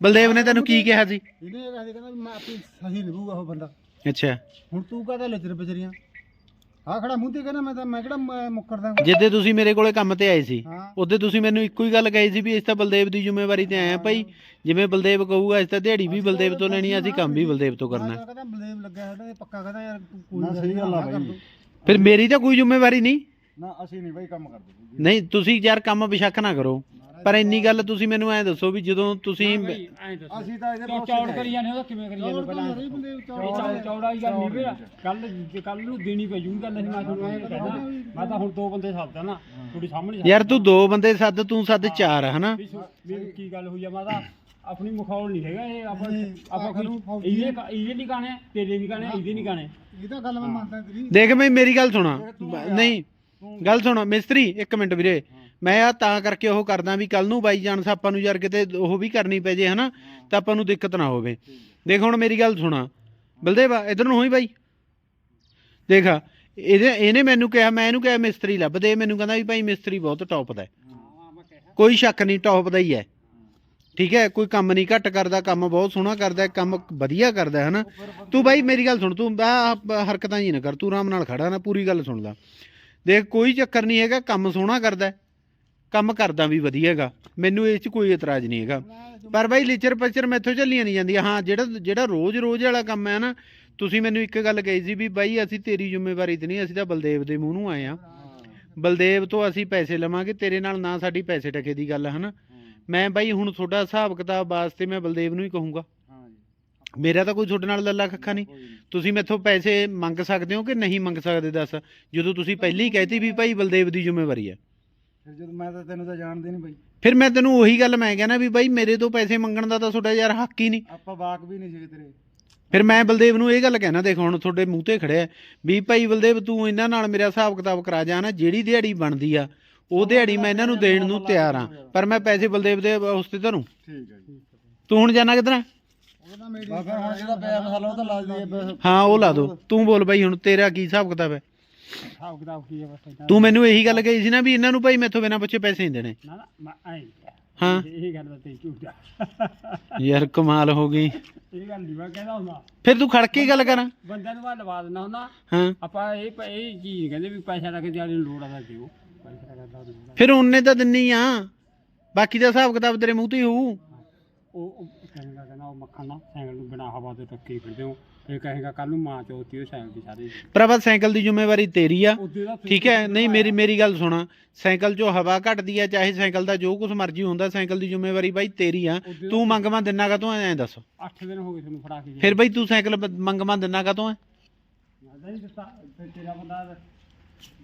ਬਲਦੇਵ ਨੇ ਤੈਨੂੰ ਕੀ ਕਿਹਾ ਸੀ? ਇਹਨੇ ਇਹ ਕਹਿੰਦੇ ਕਹਿੰਦਾ ਵੀ ਮੈਂ ਆਪੇ ਸਹੀ ਨਿਭੂਗਾ ਉਹ ਬੰਦਾ। ਅੱਛਾ। ਹੁਣ ਤੂੰ ਕਾਹਦਾ ਲਿਚਰ ਬਚਰੀਆਂ ਆ ਖੜਾ ਮੂੰਹ ਤੇ ਕਹਿੰਦਾ ਮੈਂ ਤਾਂ ਮੈਂ ਕਿਹੜਾ ਮ- ਮੁੱਕਰਦਾ? ਜਿੱਦੇ ਤੁਸੀਂ ਮੇਰੇ ਕੋਲੇ ਕੰਮ ਤੇ ਆਏ ਸੀ ਹਾਂ। ਉਹਦੇ ਤੁਸੀਂ ਮੈਨੂੰ ਇੱਕੋ ਹੀ ਗੱਲ ਕਹੀ ਸੀ ਵੀ ਇਸ ਤਾਂ ਬਲਦੇਵ ਦੀ ਜ਼ਿੰਮੇਵਾਰੀ ਤੇ ਆਏ ਆ ਭਾਈ। ਜਿਵੇਂ ਬਲਦੇਵ ਕਹੂਗਾ ਇਸ ਤਾਂ ਦਿਹਾੜੀ ਵੀ ਬਲਦੇਵ ਤੋਂ ਲੈਣੀ ਆ ਅਸੀਂ ਕੰਮ ਵੀ ਬਲਦੇਵ ਤੋਂ ਮੈਂ ਕਰਨਾ। ਤਾਂ ਕਹਿੰਦਾ ਬਲੇਮ ਲੱਗਿਆ ਸਾਡਾ ਇਹ ਪੱਕਾ ਕਹਿੰਦਾ ਯਾਰ ਤੂੰ ਕੋਈ ਸਹੀ ਗੱਲ ਆ ਬਾਈ ਫਿਰ ਮੇਰੀ ਤਾਂ ਕੋਈ ਜ਼ਿੰਮੇਵਾਰੀ ਨਹੀਂ। ਨਾ ਅਸੀਂ ਨਹੀਂ ਬਾਈ ਕੰਮ ਕਰਦੇ। ਨਹੀਂ ਤੁਸੀਂ ਯਾਰ ਕੰਮ ਬਿਸ਼ੱਕ ਨਾ ਕਰੋ। ਪਰ ਇੰਨੀ ਗੱਲ ਤੁਸੀਂ ਮੈਨੂੰ ਐ ਦੱਸੋ ਵੀ ਜਦੋਂ ਤੁਸੀਂ ਅਸੀਂ ਤਾਂ ਇਹਦੇ ਚੌੜ ਕਰੀ ਜਾਂਦੇ ਉਹਦਾ ਕਿਵੇਂ ਕਰੀ ਜਾਂਦੇ ਪਹਿਲਾਂ? ਨਹੀਂ ਚੌੜਾ ਚੌੜਾ ਹੀ ਗੱਲ ਨਹੀਂ ਵੀਰ ਕੱਲ ਕੱਲ ਨੂੰ ਦੇਣੀ ਪਈ ਜੂਗੀ ਗੱਲ ਅਸੀਂ ਮੈਂ ਤੁਹਾਨੂੰ ਐਂ ਕਹਿੰਦਾ ਮੈਂ ਤਾਂ ਹੁਣ ਦੋ ਬੰਦੇ ਸੱਦਦਾ ਨਾ ਤੁਹਾਡੇ ਸਾਹਮਣੇ ਯਾਰ ਤੂੰ ਦੋ ਬੰਦੇ ਸੱਦ ਤੂੰ ਸੱਦ ਚਾਰ ਹਨਾ? ਵੀ ਵੀ ਕੀ ਗੱਲ ਹੋਈ ਆ ਮੈਂ ਤਾਂ ਆਪਣੀ ਮੁਖੌਲ ਨਹੀਂ ਹੈਗਾ ਇਹ। ਆਪਾਂ ਨਹੀਂ, ਆਪਾਂ ਫੌਜੀ ਇਹਦੇ ਇਹਦੇ ਨਹੀਂ ਗਾਣੇ ਤੇਰੇ ਨਹੀਂ ਗਾਣੇ ਇਹਦੇ ਨਹੀਂ ਗਾਣੇ। ਇਹ ਤਾਂ ਗੱਲ ਮੈਂ ਮੰਨਦਾ ਤੇਰੀ। ਦੇਖ ਮੈਂ ਮੇਰੀ ਗੱਲ ਸੁਣਾ। ਨਹੀਂ ਗੱਲ ਸੁਣ ਮਿਸਤਰੀ ਇੱਕ ਮਿੰਟ ਵੀਰੇ। ਮੈਂ ਆ ਤਾਂ ਕਰਕੇ ਉਹ ਕਰਦਾ ਵੀ ਕੱਲ ਨੂੰ ਬਾਈ ਜਾਨਸ ਆਪਾਂ ਨੂੰ ਯਾਰ ਕਿਤੇ ਉਹ ਵੀ ਕਰਨੀ ਪੈ ਜੇ, ਹਨਾ? ਤਾਂ ਆਪਾਂ ਨੂੰ ਦਿੱਕਤ ਨਾ ਹੋਵੇ। ਦੇਖ ਹੁਣ ਮੇਰੀ ਗੱਲ ਸੁਣਾ। ਬਲਦੇਵ, ਇਧਰ ਨੂੰ ਹੋਈ ਬਾਈ? ਦੇਖ, ਇਹਦੇ, ਇਹਨੇ ਮੈਨੂੰ ਕਿਹਾ, ਮੈਂ ਇਹਨੂੰ ਕਿਹਾ ਮਿਸਤਰੀ ਲੱਭ ਦੇ। ਮੈਨੂੰ ਕਹਿੰਦਾ ਵੀ ਭਾਈ ਮਿਸਤਰੀ ਬਹੁਤ ਟੌਪ ਦਾ ਕੋਈ ਸ਼ੱਕ ਨਹੀਂ ਟੌਪ ਦਾ ਹੀ ਹੈ। ਠੀਕ ਹੈ, ਕੋਈ ਕੰਮ ਨਹੀਂ, ਘੱਟ ਕਰਦਾ, ਕੰਮ ਬਹੁਤ ਸੋਹਣਾ ਕਰਦਾ, ਕੰਮ ਵਧੀਆ ਕਰਦਾ ਹੈ ਨਾ ਤੂੰ ਬਾਈ, ਮੇਰੀ ਗੱਲ ਸੁਣ, ਤੂੰ ਆਹ ਹਰਕਤਾਂ ਜੀ ਨਾ ਕਰ, ਤੂੰ ਆਰਾਮ ਨਾਲ ਖੜਾ ਨਾ, ਪੂਰੀ ਗੱਲ ਸੁਣ ਲੈ। ਦੇਖ, ਕੋਈ ਚੱਕਰ ਨਹੀਂ ਹੈਗਾ, ਕੰਮ ਸੋਹਣਾ ਕਰਦਾ ਕੰਮ ਕਰਦਾ ਵੀ ਵਧੀਆ ਹੈਗਾ। ਮੈਨੂੰ ਇਸ 'ਚ ਕੋਈ ਇਤਰਾਜ਼ ਨਹੀਂ ਹੈਗਾ। ਪਰ ਬਾਈ ਲਿਚਰ ਪਚਰ ਮੈਥੋਂ ਚੱਲੀਆਂ ਨਹੀਂ ਜਾਂਦੀਆਂ। ਹਾਂ, ਜਿਹੜਾ ਜਿਹੜਾ ਰੋਜ਼-ਰੋਜ਼ ਵਾਲਾ ਕੰਮ ਹੈ ਨਾ, ਤੁਸੀਂ ਮੈਨੂੰ ਇੱਕ ਗੱਲ ਕਹੀ ਸੀ ਵੀ ਬਾਈ ਅਸੀਂ ਤੇਰੀ ਜ਼ਿੰਮੇਵਾਰੀ ਤੇ ਨਹੀਂ, ਅਸੀਂ ਤਾਂ ਬਲਦੇਵ ਦੇ ਮੂੰਹ ਨੂੰ ਆਏ ਆ ਬਲਦੇਵ ਤੋਂ ਅਸੀਂ ਪੈਸੇ ਲਵਾਂਗੇ, ਤੇਰੇ ਨਾਲ ਨਾ ਸਾਡੀ ਪੈਸੇ ਟਕੇ ਦੀ ਗੱਲ ਹੈ ਨਾ ਮੈਂ ਬਾਈ ਹੁਣ ਤੁਹਾਡਾ ਹਿਸਾਬ ਕਿਤਾਬ ਵਾਸਤੇ ਮੈਂ ਬਲਦੇਵ ਨੂੰ ਹੀ ਕਹੂੰਗਾ। ਮੇਰਾ ਤਾਂ ਕੋਈ ਤੁਹਾਡੇ ਨਾਲ ਲੱਲਾ ਖੱਖਾ ਨਹੀਂ। ਤੁਸੀਂ ਮੈਥੋਂ ਪੈਸੇ ਮੰਗ ਸਕਦੇ ਹੋ ਕਿ ਨਹੀਂ ਮੰਗ ਸਕਦੇ, ਦੱਸ? ਜਦੋਂ ਤੁਸੀਂ ਪਹਿਲਾਂ ਹੀ ਕਹਿਤੀ ਵੀ ਭਾਈ ਬਲਦੇਵ ਦੀ ਜ਼ਿੰਮੇਵਾਰੀ ਹੈ। ਫਿਰ ਜਦੋਂ ਮੈਂ ਤਾਂ ਤੈਨੂੰ ਤਾਂ ਜਾਣਦੇ ਨਹੀਂ ਬਾਈ। ਫਿਰ ਮੈਂ ਤੈਨੂੰ ਉਹੀ ਗੱਲ ਮੈਂ ਕਹਿਣਾ ਵੀ ਬਾਈ ਮੇਰੇ ਤੋਂ ਪੈਸੇ ਮੰਗਣ ਦਾ ਤਾਂ ਤੁਹਾਡਾ ਯਾਰ ਹੱਕ ਹੀ ਨਹੀਂ। ਆਪਾਂ ਵਾਕ ਵੀ ਨਹੀਂ ਸੀਗੇ ਤੇਰੇ। ਫਿਰ ਮੈਂ ਬਲਦੇਵ ਨੂੰ ਇਹ ਗੱਲ ਕਹਿਣਾ ਦੇਖ ਹੁਣ ਤੁਹਾਡੇ ਮੂੰਹ ਤੇ ਖੜਿਆ ਵੀ ਭਾਈ ਬਲਦੇਵ ਤੂੰ ਇਹਨਾਂ ਨਾਲ ਮੇਰਾ ਹਿਸਾਬ ਕਿਤਾਬ ਕਰਾ ਜਾ ਨਾ ਜਿਹੜੀ ਦਿਹਾੜੀ ਬਣਦੀ ਆ ਉਹ ਦਿਹਾੜੀ ਮੈਂ ਇਹਨਾਂ ਨੂੰ ਦੇਣ ਨੂੰ ਤਿਆਰ ਆ। ਪਰ ਮੈਂ ਪੈਸੇ ਬਲਦੇਵ ਦੇ ਉਸ ਤੇ ਧਰੂ। ਠੀਕ ਹੈ ਜੀ। ਤੂੰ ਹੁਣ ਜਾਣਾ ਕਿੱਧਰ ਉਹਦਾ ਮੇਰੀ ਬਾਬਾ ਹੁਣ ਜਿਹੜਾ ਪਿਆ ਮਸਾਲਾ ਉਹ ਤਾਂ ਲਾ ਦਈਏ। ਹਾਂ ਉਹ ਲਾ ਦੋ। ਤੂੰ ਬੋਲ ਬਾਈ ਹੁਣ ਤੇਰਾ ਕੀ ਹਿਸਾਬ ਕਿਤਾਬ ਹੈ? ਹਿਸਾਬ ਕਿਤਾਬ ਕੀ ਹੈ ਬਸ ਏਦਾਂ। ਤੂੰ ਮੈਨੂੰ ਇਹੀ ਗੱਲ ਕਹੀ ਸੀ ਨਾ ਵੀ ਇਹਨਾਂ ਨੂੰ ਭਾਈ ਮੈਥੋਂ ਬਿਨਾਂ ਪੁੱਛੇ ਪੈਸੇ ਨਹੀਂ ਦੇਣੇ। ਨਾ ਨਾ ਮੈਂ ਐਂ ਹਾਂ ਇਹ ਗੱਲ ਤਾਂ ਤੇ ਝੂਠਾ ਯਾਰ ਕਮਾਲ ਹੋ ਗਈ। ਇਹ ਗੱਲ ਨਹੀਂ ਮੈਂ ਕਹਿੰਦਾ ਹੁੰਦਾ। ਫਿਰ ਤੂੰ ਖੜ ਕੇ ਗੱਲ ਕਰਾਂ। ਬੰਦਿਆਂ ਨੂੰ ਮੈਂ ਲਵਾ ਦਿੰਦਾ ਹੁੰਦਾ। ਹਾਂ। ਆਪਾਂ ਇਹ ਪ- ਇਹ ਚੀਜ਼ ਨੀ ਕਹਿੰਦੇ ਵੀ ਪੈਸਾ ਲੱਗ ਦਿਹਾੜੀ ਨੂੰ ਲੋੜ ਆਦਾ ਦਿਓ। ਪੈਸਾ ਲੱਗਦਾ ਦਿਓ। ਫਿਰ ਉਹਨੇ ਤਾਂ ਦਿੰਨੀ ਆ। ਬਾਕੀ ਦਾ ਹਿਸਾਬ ਕਿਤਾਬ ਤੇਰੇ ਮੂੰਹ ਤੇ ਹੀ ਹੋਊ। ਉਹ ਉਹ ਕਹਿੰਦਾ ਕਹਿੰਦਾ ਉਹ ਮੱਖਣ ਨਾ ਸਾਈਕਲ ਨੂੰ ਬਿਨਾ ਹਵਾ ਤੋਂ ਟੱਕੀ ਫਿਰਦੇ ਹੋ। ਇਹ ਕਹੇਗਾ ਕੱਲ ਨੂੰ ਮਾਂ ਚੋਤੀ ਉਹ ਸਾਈਕਲ ਦੀ ਸਾਰੇ ਭਰਾਵਾ ਸਾਈਕਲ ਦੀ ਜ਼ਿੰਮੇਵਾਰੀ ਤੇਰੀ ਆ। ਉਹਦੇ ਦਾ ਠੀਕ ਹੈ? ਨਹੀਂ ਮੇਰੀ ਮੇਰੀ ਗੱਲ ਸੁਣਾ। ਸਾਈਕਲ 'ਚੋਂ ਹਵਾ ਘਟਦੀ ਆ ਚਾਹੇ ਸਾਈਕਲ ਦਾ ਜੋ ਕੁਝ ਮਰਜ਼ੀ ਹੁੰਦਾ ਸਾਈਕਲ ਦੀ ਜ਼ਿੰਮੇਵਾਰੀ ਬਾਈ ਤੇਰੀ ਆ। ਤੂੰ ਮੰਗਵਾ ਦਿੰਨਾ ਕਾ ਤੂੰ ਐਂ ਦੱਸ। 8 ਦਿਨ ਹੋ ਗਏ ਤੁਹਾਨੂੰ ਫੜਾ ਕੇ ਫਿਰ ਬਾਈ ਤੂੰ ਸਾਈਕਲ ਬ- ਮੰਗਵਾ ਦਿੰਨਾ ਕਾ ਤੂੰ ਮੈਂ ਨਹੀਂ ਦਿੱਤਾ। ਫਿਰ ਤੇਰਾ ਬੰਦਾ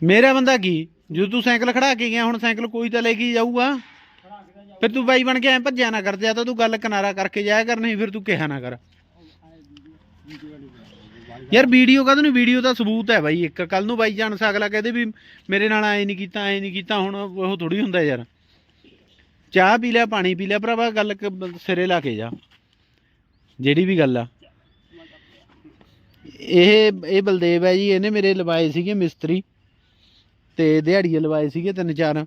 ਮੇਰਾ ਬੰਦਾ ਕੀ? ਜਦੋਂ ਤੂੰ ਸਾਈਕਲ ਖੜਾ ਕੇ ਗਿਆ ਹੁਣ ਸਾਈਕਲ ਕੋਈ ਤਾਂ ਲੈ ਕੇ ਹੀ ਜਾਊਗਾ। ਤਾਂ ਫਿਰ ਤੂੰ ਬਾਈ ਬਣ ਕੇ ਐ ਭੱਜਿਆ ਨਾ ਕਰ, ਜਾ ਤਾਂ ਤੂੰ ਗੱਲ ਕਿਨਾਰਾ ਕਰਕੇ ਜਾਇਆ ਕਰ, ਨਹੀਂ ਫਿਰ ਤੂੰ ਕਿਹਾ ਨਾ ਕਰ। ਯਾਰ ਵੀਡੀਓ ਕਦੋਂ ਨਹੀਂ ਵੀਡੀਓ ਦਾ ਸਬੂਤ ਹੈ ਬਾਈ, ਇੱਕ ਕੱਲ ਨੂੰ ਬਾਈ ਜਾਣ ਅਗਲਾ ਕਹਦੇ ਵੀ ਮੇਰੇ ਨਾਲ ਐ ਨਹੀਂ ਕੀਤਾ, ਐ ਨਹੀਂ ਕੀਤਾ, ਹੁਣ ਉਹ ਥੋੜੀ ਹੁੰਦਾ ਯਾਰ। ਚਾਹ ਪੀ ਲਿਆ, ਪਾਣੀ ਪੀ ਲਿਆ, ਭਰਾਵਾ, ਗੱਲ ਸਿਰੇ ਲਾ ਕੇ ਜਾ। ਜਿਹੜੀ ਵੀ ਗੱਲ ਆ। ਇਹ ਇਹ ਬਲਦੇਵ ਹੈ ਜੀ, ਇਹਨੇ ਮੇਰੇ ਲਵਾਏ ਸੀਗੇ ਮਿਸਤਰੀ, ਤੇ ਦਿਹਾੜੀਏ ਲਵਾਏ ਸੀਗੇ ਤਿੰਨ ਚਾਰ।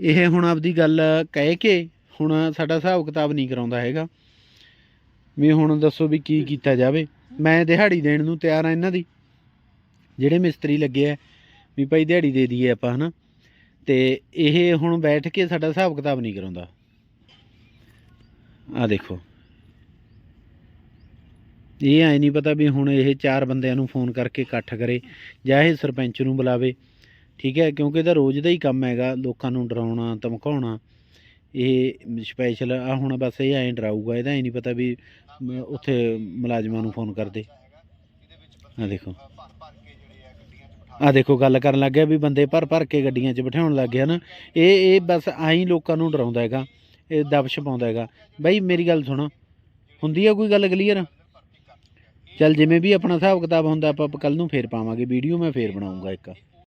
ਇਹ ਹੁਣ ਆਪਦੀ ਗੱਲ ਕਹਿ ਕੇ ਹੁਣ ਸਾਡਾ ਹਿਸਾਬ ਕਿਤਾਬ ਨਹੀਂ ਕਰਾਉਂਦਾ ਹੈਗਾ। ਵੀ ਹੁਣ ਦੱਸੋ ਵੀ ਕੀ ਕੀਤਾ ਜਾਵੇ। ਮੈਂ ਦਿਹਾੜੀ ਦੇਣ ਨੂੰ ਤਿਆਰ ਆ ਇਹਨਾਂ ਦੀ। ਜਿਹੜੇ ਮਿਸਤਰੀ ਲੱਗੇ ਆ, ਵੀ ਭਾਈ ਦਿਹਾੜੀ ਦੇ ਦਈਏ ਆਪਾਂ, ਹਨਾ। ਤੇ ਇਹ ਹੁਣ ਬੈਠ ਕੇ ਸਾਡਾ ਹਿਸਾਬ ਕਿਤਾਬ ਨਹੀਂ ਕਰਾਉਂਦਾ। ਆ ਦੇਖੋ। ਇਹ ਐ ਨਹੀਂ ਪਤਾ ਵੀ ਹੁਣ ਇਹ ਚਾਰ ਬੰਦਿਆਂ ਨੂੰ ਫੋਨ ਕਰਕੇ ਇਕੱਠ ਕਰੇ ਜਾਂ ਇਹ ਸਰਪੰਚ ਨੂੰ ਬੁਲਾਵੇ। ਠੀਕ ਹੈ, ਕਿਉਂਕਿ ਇਹਦਾ ਰੋਜ਼ ਦਾ ਹੀ ਕੰਮ ਹੈਗਾ ਲੋਕਾਂ ਨੂੰ ਡਰਾਉਣਾ, ਧਮਕਾਉਣਾ। ਇਹ ਸਪੈਸ਼ਲ ਆ, ਹੁਣ ਬਸ ਇਹ ਐਂ ਡਰਾਊਗਾ, ਇਹਦਾ ਐ ਨਹੀਂ ਪਤਾ ਵੀ ਉੱਥੇ ਮੁਲਾਜ਼ਮਾਂ ਨੂੰ ਫੋਨ ਕਰਦੇ। ਆ ਦੇਖੋ। ਆ ਦੇਖੋ, ਗੱਲ ਕਰਨ ਲੱਗ ਗਿਆ ਵੀ ਬੰਦੇ ਭਰ ਭਰ ਕੇ ਗੱਡੀਆਂ 'ਚ ਬਿਠਾਉਣ ਲੱਗ ਗਿਆ ਨਾ ਇਹ ਇਹ ਬਸ ਆਈ ਲੋਕਾਂ ਨੂੰ ਡਰਾਉਂਦਾ ਹੈਗਾ, ਇਹ ਦਬਸ਼ ਪਾਉਂਦਾ ਹੈਗਾ। ਬਾਈ ਮੇਰੀ ਗੱਲ ਸੁਣ, ਹੁੰਦੀ ਆ ਕੋਈ ਗੱਲ ਕਲੀਅਰ? ਚੱਲ ਜਿਵੇਂ ਵੀ ਆਪਣਾ ਹਿਸਾਬ ਕਿਤਾਬ ਹੁੰਦਾ, ਆਪਾਂ ਕੱਲ ਨੂੰ ਫੇਰ ਪਾਵਾਂਗੇ, ਵੀਡੀਓ ਮੈਂ ਫੇਰ ਬਣਾਉਂਗਾ ਇੱਕ।